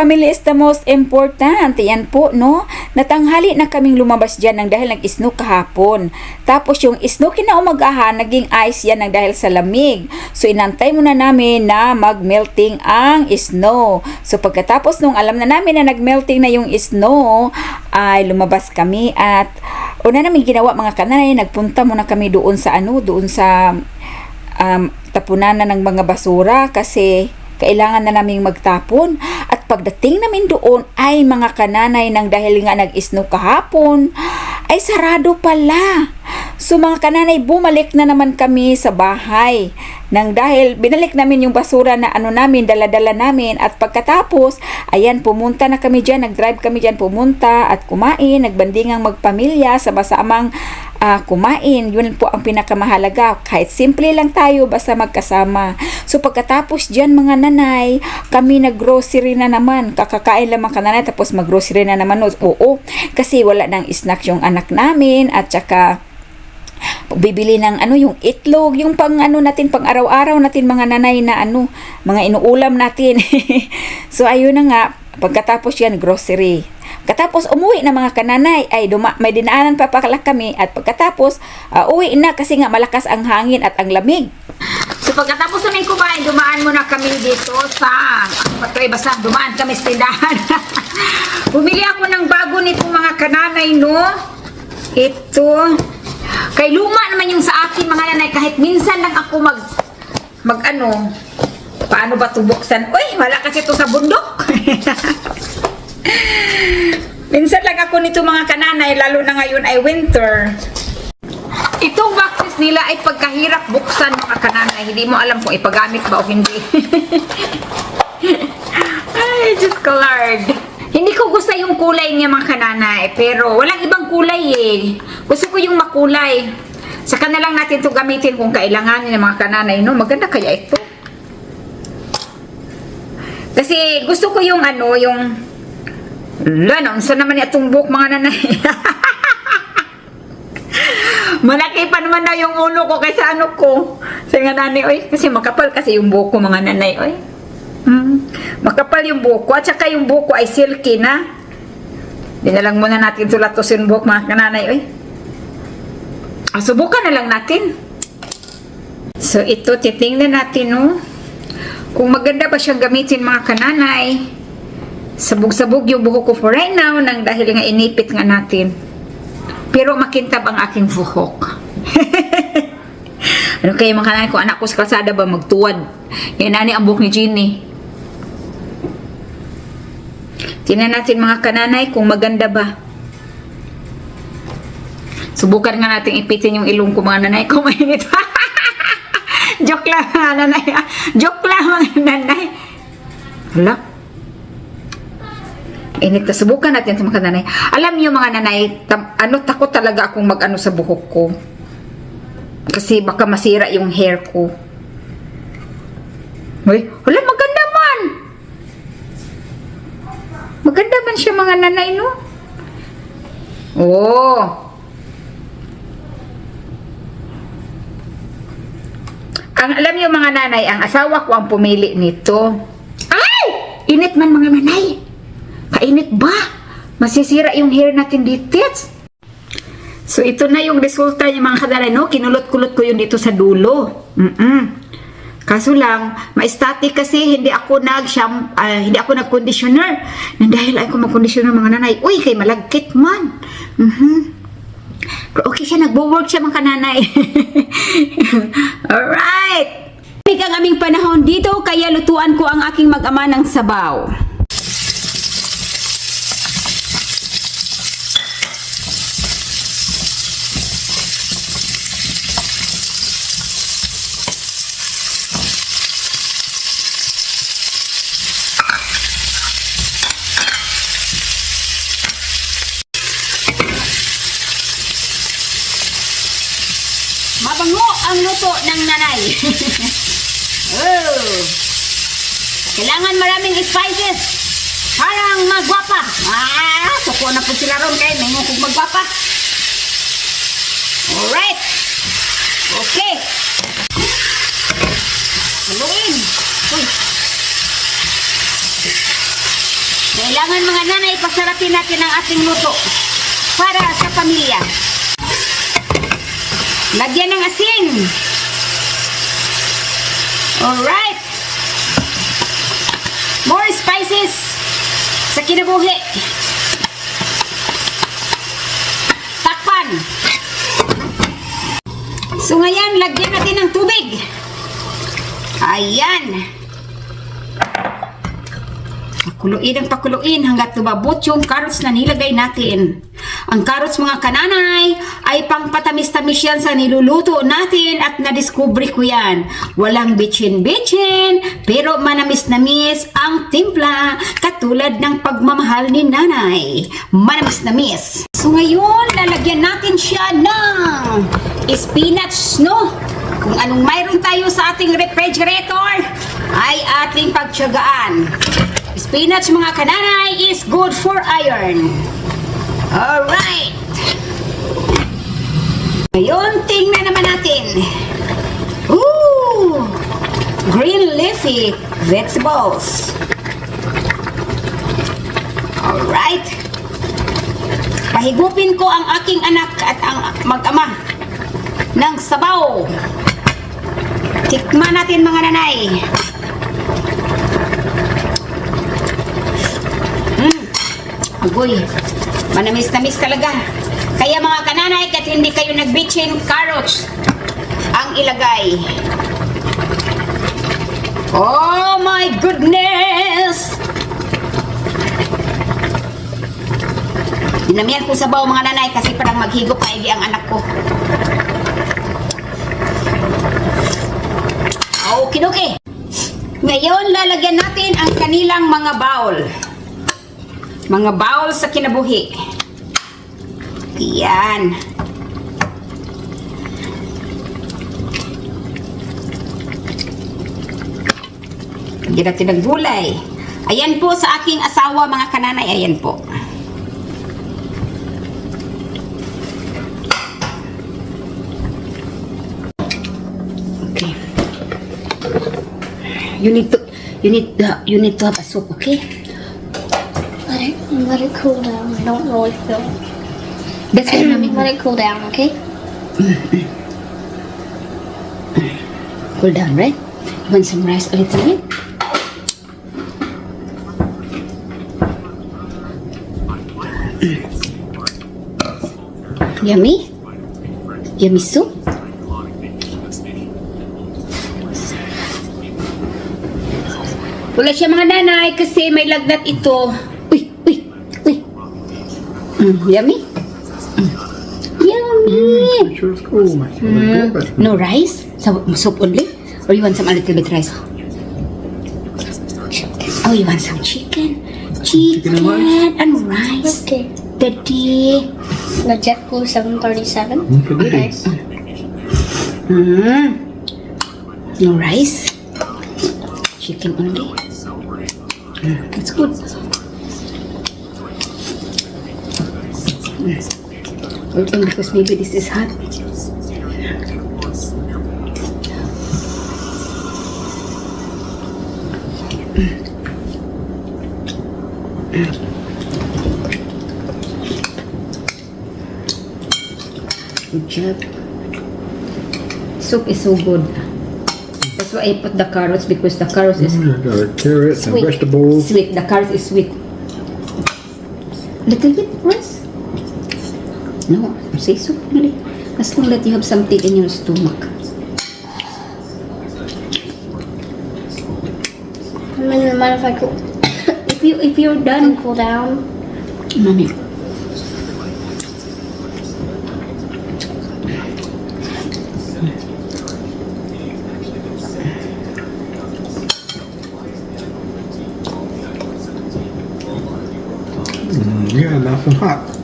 family is the most important. Yan po, no? Natanghali na kaming lumabas dyan ng dahil nag-snow kahapon. Tapos yung snow kinaumagahan, naging ice yan ng dahil sa lamig. So inantay muna namin na mag-melting ang snow. So pagkatapos nung alam na namin na nag-melting na yung snow, ay lumabas kami at una namin ginawa mga kanay, nagpunta muna kami doon sa ano, doon sa um, tapunan na ng mga basura kasi kailangan na naming magtapon. At pagdating namin doon ay mga kananay ng dahil nga nag-snow kahapon, ay sarado pala. So mga kananay, bumalik na naman kami sa bahay. Nang dahil binalik namin yung basura na ano namin, dala-dala namin. At pagkatapos, ayan, pumunta na kami dyan, nag-drive kami dyan pumunta at kumain, nagbandingang magpamilya, sama-samang ah, kumain. Yun po ang pinakamahalaga. Kahit simple lang tayo, basta magkasama. So pagkatapos dyan mga nanay, kami nag-grocery na naman. Kakakain lang mga nanay, tapos mag-grocery na naman. Oo, kasi wala nang snack yung anak namin at saka bibili ng ano yung itlog, yung pang ano natin pang araw-araw natin mga nanay na ano, mga inuulam natin. so ayun na nga, pagkatapos yan grocery. Katapos umuwi na mga kananay ay duma, may dinaanan pa pala kami at pagkatapos ah, uwi na kasi nga malakas ang hangin at ang lamig. So pagkatapos namin kumain, dumaan muna kami dito sa, patoy basta dumaan kami sa tindahan. Bumili ako ng bago nito mga kananay, no? Ito. Kay luma naman yung sa akin mga nanay, kahit minsan lang ako mag, mag ano, paano ba ito buksan? Uy, wala kasi ito sa bundok. minsan lang ako nito mga kananay, lalo na ngayon ay winter. Itong boxes nila ay pagkahirap buksan mga kananay. Hindi mo alam kung ipagamit ba o hindi. ay, ko Lord. Hindi ko gusto yung kulay niya mga kananay. Pero walang ibang kulay eh. Gusto ko yung makulay. Saka na lang natin to gamitin kung kailanganin ng mga kananay. No? Maganda kaya ito. Kasi gusto ko yung ano, yung... Lala, saan naman itong buhok mga nanay? Malaki pa naman na yung ulo ko kaysa ano ko. Sa nga nanay, oy. Kasi makapal kasi yung buhok ko, mga nanay, oy. Makapal yung buhok ko. At saka yung buhok ko ay silky na. Di na lang muna natin tulatusin buhok, mga kananay, oy. Ah, subukan na lang natin. So, ito, titingnan natin, no? Kung maganda ba siyang gamitin, mga kananay. Sabog-sabog yung buhok ko for right now nang dahil nga inipit nga natin. Pero makintab ang aking buhok. ano kayo mga kanay kung anak ko sa kalsada ba magtuwad? Yan nani ang buhok ni Ginny. Tingnan natin mga kananay kung maganda ba. Subukan nga natin ipitin yung ilong ko mga nanay kung mainit. Joke lang mga nanay. Joke lang mga nanay. Hala. Init na subukan natin sa mga nanay. Alam niyo mga nanay, tam, ano takot talaga akong mag-ano sa buhok ko. Kasi baka masira yung hair ko. Uy, wala maganda man. Maganda man siya mga nanay, no? Oh. Ang alam niyo mga nanay, ang asawa ko ang pumili nito. Ay! Init man mga nanay. Kainit ba? Masisira yung hair natin dito. So, ito na yung resulta yung mga kadalay, no? Kinulot-kulot ko yun dito sa dulo. Mm-mm. Kaso lang, ma-static kasi hindi ako nag ah, hindi ako nag-conditioner. Nang dahil ay ko mag-conditioner mga nanay, uy, kay malagkit man. Mhm. Pero okay siya, nagbo-work siya mga kananay. Alright! Lamig ang aming panahon dito, kaya lutuan ko ang aking mag-ama ng sabaw. Mabango ang luto ng nanay. oh. Kailangan maraming spices. Parang magwapa. Ah, suko na po sila ron kay may kung magwapa. Alright. Okay. Haluin. Uy. Kailangan mga nanay, pasarapin natin ang ating luto para sa pamilya. Lagyan ng asin. Alright. More spices sa kinabuhi. Takpan. So ngayon, lagyan natin ng tubig. Ayan. Pakuluin ang pakuluin hanggat lumabot yung carrots na nilagay natin. Ang carrots mga kananay ay pangpatamis-tamis yan sa niluluto natin at nadiskubre ko yan. Walang bitchin-bitchin pero manamis-namis ang timpla katulad ng pagmamahal ni nanay. Manamis-namis. So ngayon, lalagyan natin siya ng spinach, no? Kung anong mayroon tayo sa ating refrigerator ay ating pagtyagaan. Spinach mga kananay is good for iron. Alright. Ngayon, tingnan naman natin. Ooh! Green leafy vegetables. Alright. Pahigupin ko ang aking anak at ang mag-ama ng sabaw. Tikman natin mga nanay. Agoy. Manamis-namis talaga. Kaya mga kananay, kahit hindi kayo nagbitchin carrots ang ilagay. Oh my goodness! Dinamihan ko sabaw mga nanay kasi parang maghigop pa hindi ang anak ko. Okay, okay. Ngayon, lalagyan natin ang kanilang mga bowl. Mga bowl sa kinabuhi. Yan. Lagyan natin ng gulay. Ayan po sa aking asawa, mga kananay. Ayan po. Okay. You need to, you need, uh, you need to have a soup, okay? Let it cool down. I don't really feel it. That's what mami let it cool down, okay? Cool down, right? You want some rice a little bit? Yummy? Yummy soup? Wala siya mga nanay kasi may lagnat ito. Mm, yummy? Mm. Yummy! Sure it's cool, mate. Mm, no rice? So, soup only? Or you want some a little bit rice? Oh, you want some chicken? Chicken, Chicken and rice? and rice. Okay. Daddy. The JetBlue 737. Okay. Mm. No rice? Chicken only? Mm, That's good. Wait lang, because maybe this is hot. Good job. Soup is so good. That's why I put the carrots because the carrots is Mm, a carrots and Sweet. vegetables. sweet. The carrot is sweet. Little bit rice? No, say soup only. As long that you have something in your stomach. I mean, no matter if I cool, If you if you're done, cool down. mommy. Mm, yeah, nice and hot.